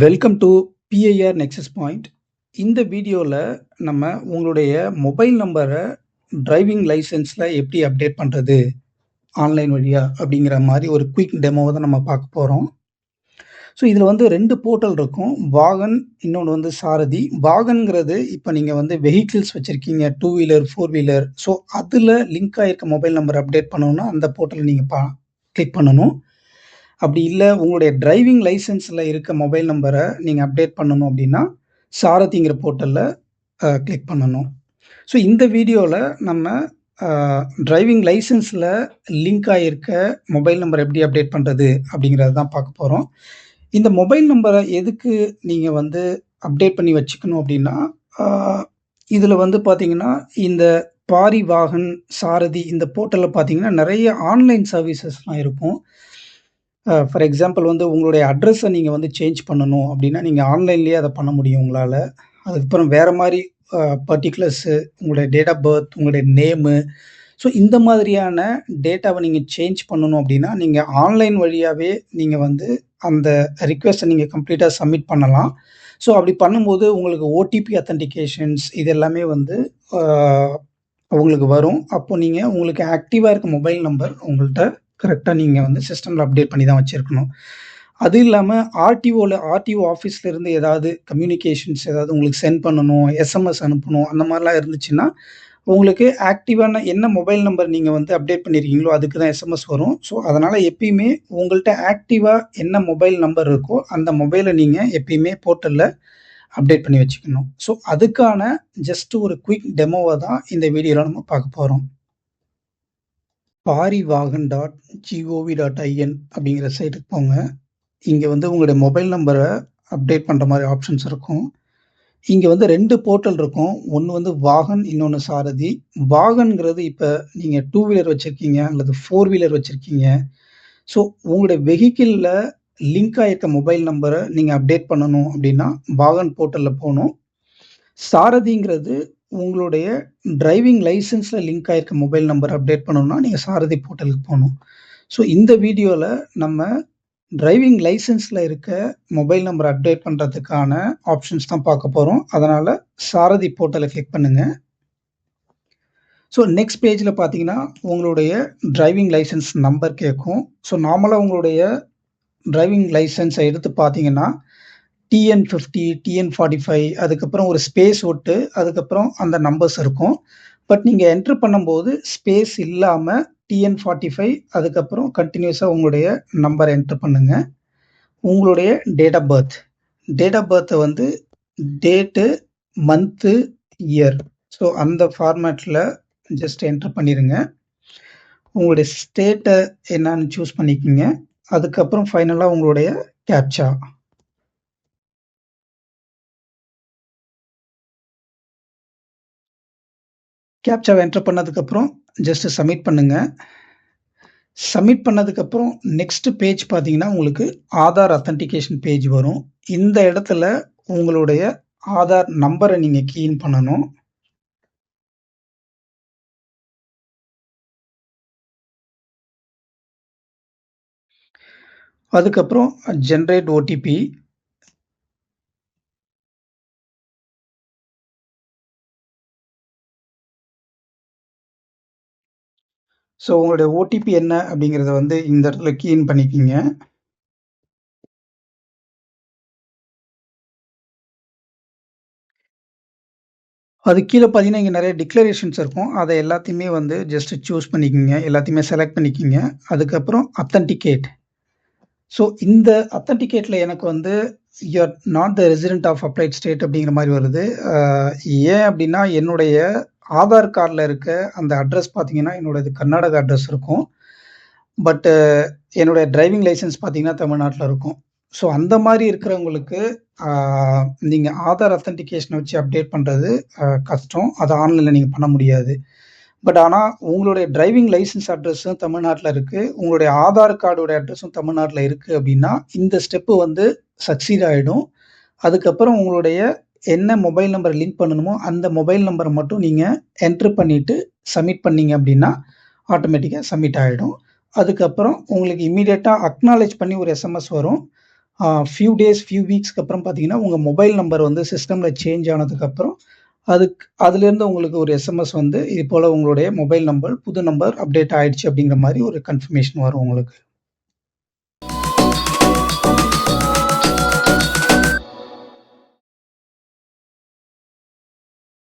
Welcome to BIR nexus point. இந்த வீடியோவில் நம்ம உங்களுடைய மொபைல் நம்பரை டிரைவிங் லைசன்ஸில் எப்படி அப்டேட் பண்ணுறது ஆன்லைன் வழியா அப்படிங்கிற மாதிரி ஒரு குயிக் டெமோவை தான் நம்ம பார்க்க போகிறோம் ஸோ இதில் வந்து ரெண்டு போர்ட்டல் இருக்கும். வாகன், இன்னொன்று வந்து சாரதி. வாகன்ங்கிறது இப்போ நீங்கள் வந்து வெஹிக்கிள்ஸ் வச்சுருக்கீங்க two wheeler, four wheeler. So அதில் லிங்க் ஆகிருக்க மொபைல் நம்பர் அப்டேட் பண்ணணும்னா, அந்த போர்ட்டல நீங்கள் பா கிளிக் பண்ணணும். அப்படி இல்லை உங்களுடைய டிரைவிங் லைசன்ஸில் இருக்க மொபைல் நம்பரை நீங்கள் அப்டேட் பண்ணணும் அப்படின்னா, சாரதிங்கிற போர்ட்டலில் கிளிக் பண்ணணும். ஸோ இந்த வீடியோவில் நம்ம டிரைவிங் லைசன்ஸில் லிங்க் ஆகியிருக்க மொபைல் நம்பர் எப்படி அப்டேட் பண்ணுறது அப்படிங்கிறத தான் பார்க்க போகிறோம் இந்த மொபைல் நம்பரை எதுக்கு நீங்கள் வந்து அப்டேட் பண்ணி வச்சுக்கணும் அப்படின்னா, இதில் வந்து பார்த்தீங்கன்னா, இந்த பாரிவாகன், சாரதி இந்த போர்ட்டலில் பார்த்தீங்கன்னா, நிறைய ஆன்லைன் சர்வீசஸ்லாம் இருக்கும். ஃபார் எக்ஸாம்பிள் வந்து உங்களுடைய அட்ரஸை நீங்கள் வந்து சேஞ்ச் பண்ணணும் அப்படின்னா, நீங்கள் ஆன்லைன்லேயே அதை பண்ண முடியும் உங்களால் அதுக்கப்புறம் வேறு மாதிரி பர்டிகுலர்ஸு பர்ட்டிகுலர்ஸு, உங்களுடைய டேட் ஆஃப் பர்த், உங்களுடைய நேமு. ஸோ இந்த மாதிரியான டேட்டாவை நீங்கள் சேஞ்ச் பண்ணணும் அப்படின்னா, நீங்கள் ஆன்லைன் வழியாகவே நீங்கள் வந்து அந்த ரிக்வெஸ்ட்டை நீங்கள் கம்ப்ளீட்டாக சப்மிட் பண்ணலாம். ஸோ அப்படி பண்ணும்போது உங்களுக்கு ஓடிபி அத்தன்டிகேஷன்ஸ் இது எல்லாமே வந்து உங்களுக்கு வரும். அப்போ நீங்கள் உங்களுக்கு ஆக்டிவாக இருக்க மொபைல் நம்பர் உங்கள்கிட்ட கரெக்டாக நீங்கள் வந்து சிஸ்டமில் அப்டேட் பண்ணி தான் வச்சுருக்கணும் அது இல்லாமல் ஆர்டிஓவில் ஆர்டிஓ ஆஃபீஸ்ல இருந்து ஏதாவது கம்யூனிகேஷன்ஸ் ஏதாவது உங்களுக்கு சென்ட் பண்ணணும், எஸ்எம்எஸ் அனுப்பணும் அந்த மாதிரிலாம் இருந்துச்சுன்னா, உங்களுக்கு ஆக்டிவான என்ன மொபைல் நம்பர் நீங்கள் வந்து அப்டேட் பண்ணியிருக்கீங்களோ, அதுக்கு தான் எஸ்எம்எஸ் வரும். ஸோ அதனால் எப்பயுமே உங்கள்கிட்ட ஆக்டிவாக என்ன மொபைல் நம்பர் இருக்கோ, அந்த மொபைலை நீங்கள் எப்பயுமே போர்ட்டலில் அப்டேட் பண்ணி வச்சுக்கணும். ஸோ அதுக்கான ஜஸ்ட் ஒரு குயிக் டெமோவை தான் இந்த வீடியோவில் நம்ம பார்க்க போகிறோம் Parivahan dot gov dot in அப்படிங்கிற சைட்டுக்கு போங்க. இங்கே வந்து உங்களுடைய மொபைல் நம்பரை அப்டேட் பண்ணுற மாதிரி ஆப்ஷன்ஸ் இருக்கும். இங்கே வந்து ரெண்டு போர்ட்டல் இருக்கும். ஒன்று வந்து வாகன், இன்னொன்று சாரதி. வாகன்கிறது இப்போ நீங்கள் டூ வீலர் வச்சுருக்கீங்க அல்லது ஃபோர் வீலர் வச்சுருக்கீங்க ஸோ உங்களுடைய வெஹிக்கிளில் லிங்க் ஆகிருக்க மொபைல் நம்பரை நீங்கள் அப்டேட் பண்ணணும் அப்படின்னா, வாகன் போர்ட்டலில் போகணும் சாரதிங்கிறது உங்களுடைய டிரைவிங் லைசன்ஸில் லிங்க் ஆயிருக்க மொபைல் நம்பர் அப்டேட் பண்ணணும்னா, நீங்கள் சாரதி போர்ட்டலுக்கு போகணும். ஸோ இந்த வீடியோவில் நம்ம டிரைவிங் லைசன்ஸில் இருக்க மொபைல் நம்பர் அப்டேட் பண்ணுறதுக்கான ஆப்ஷன்ஸ் தான் பார்க்க போகிறோம் அதனால் சாரதி போர்ட்டலை கிளிக் பண்ணுங்கள் ஸோ நெக்ஸ்ட் பேஜில் பார்த்தீங்கன்னா, உங்களுடைய டிரைவிங் லைசன்ஸ் நம்பர் கேட்கும். ஸோ நார்மலாக உங்களுடைய டிரைவிங் லைசன்ஸை எடுத்து பார்த்தீங்கன்னா, டிஎன்50, டிஎன்45 அதுக்கப்புறம் ஒரு ஸ்பேஸ் விட்டு, அதுக்கப்புறம் அந்த நம்பர்ஸ் இருக்கும். பட் நீங்கள் என்ட்ரு பண்ணும்போது ஸ்பேஸ் இல்லாமல் டிஎன் ஃபார்ட்டி ஃபைவ் அதுக்கப்புறம் கண்டினியூஸாக உங்களுடைய நம்பர் என்ட்ரு பண்ணுங்கள் உங்களுடைய date of birth. Date of பர்த்தை வந்து டேட்டு, மந்த்து, இயர். ஸோ அந்த ஃபார்மேட்டில் ஜஸ்ட் என்ட்ரு பண்ணிடுங்க உங்களுடைய ஸ்டேட்டை என்னன்னு சூஸ் பண்ணிக்கோங்க அதுக்கப்புறம் ஃபைனலாக உங்களுடைய கேப்சா கேப்சாவை என்டர் பண்ணதுக்கப்புறம் ஜஸ்ட் சப்மிட் பண்ணுங்க. சப்மிட் பண்ணதுக்கப்புறம் நெக்ஸ்ட்டு பேஜ் பார்த்தீங்கன்னா, உங்களுக்கு ஆதார் அத்தன்டிகேஷன் பேஜ் வரும். இந்த இடத்துல உங்களுடைய ஆதார் நம்பரை நீங்கள் கீன் பண்ணணும். அதுக்கப்புறம் ஜென்ரேட் ஓடிபி. ஸோ உங்களுடைய ஓடிபி என்ன அப்படிங்கிறத வந்து இந்த இடத்துல கீன் பண்ணிக்கிங்க அது கீழே பார்த்தீங்கன்னா, இங்கே நிறைய டிக்ளரேஷன்ஸ் இருக்கும். அதை எல்லாத்தையுமே வந்து ஜஸ்ட் சூஸ் பண்ணிக்கிங்க எல்லாத்தையுமே செலக்ட் பண்ணிக்கிங்க அதுக்கப்புறம் அத்தன்டிகேட் ஸோ இந்த அத்தன்டிகேட்டில் எனக்கு வந்து you are not the resident of applied state அப்படிங்கிற மாதிரி வருது. ஏன் அப்படின்னா, என்னுடைய ஆதார் கார்டில் இருக்க அந்த அட்ரஸ் பார்த்தீங்கன்னா, என்னோடது கர்நாடகா அட்ரஸ் இருக்கும். பட்டு என்னுடைய டிரைவிங் லைசன்ஸ் பார்த்தீங்கன்னா, தமிழ்நாட்டில் இருக்கும். ஸோ அந்த மாதிரி இருக்கிறவங்களுக்கு நீங்கள் ஆதார் அத்தன்டிகேஷனை வச்சு அப்டேட் பண்ணுறது கஷ்டம். அதை ஆன்லைனில் நீங்கள் பண்ண முடியாது. பட் ஆனால் உங்களுடைய டிரைவிங் லைசன்ஸ் அட்ரஸும் தமிழ்நாட்டில் இருக்குது உங்களுடைய ஆதார் கார்டோட அட்ரஸும் தமிழ்நாட்டில் இருக்குது அப்படின்னா, இந்த ஸ்டெப்பு வந்து சக்சீட் ஆகிடும் அதுக்கப்புறம் உங்களுடைய என்ன மொபைல் நம்பர் லிங்க் பண்ணணுமோ, அந்த மொபைல் நம்பரை மட்டும் நீங்கள் என்ட்ரு பண்ணிவிட்டு சப்மிட் பண்ணீங்க அப்படின்னா, ஆட்டோமேட்டிக்காக சப்மிட் ஆகிடும் அதுக்கப்புறம் உங்களுக்கு இமீடியட்டாக அக்னாலேஜ் பண்ணி ஒரு எஸ்எம்எஸ் வரும். ஃபியூ டேஸ், ஃபியூ வீக்ஸ்க்கு அப்புறம் பார்த்தீங்கன்னா, உங்கள் மொபைல் நம்பர் வந்து சிஸ்டமில் சேஞ்ச் ஆனதுக்கப்புறம், அதுக்கு அதுலேருந்து உங்களுக்கு ஒரு எஸ்எம்எஸ் வந்து, இது போல் உங்களுடைய மொபைல் நம்பர், புது நம்பர் அப்டேட் ஆகிடுச்சு அப்படிங்கிற மாதிரி ஒரு கன்ஃபர்மேஷன் வரும் உங்களுக்கு.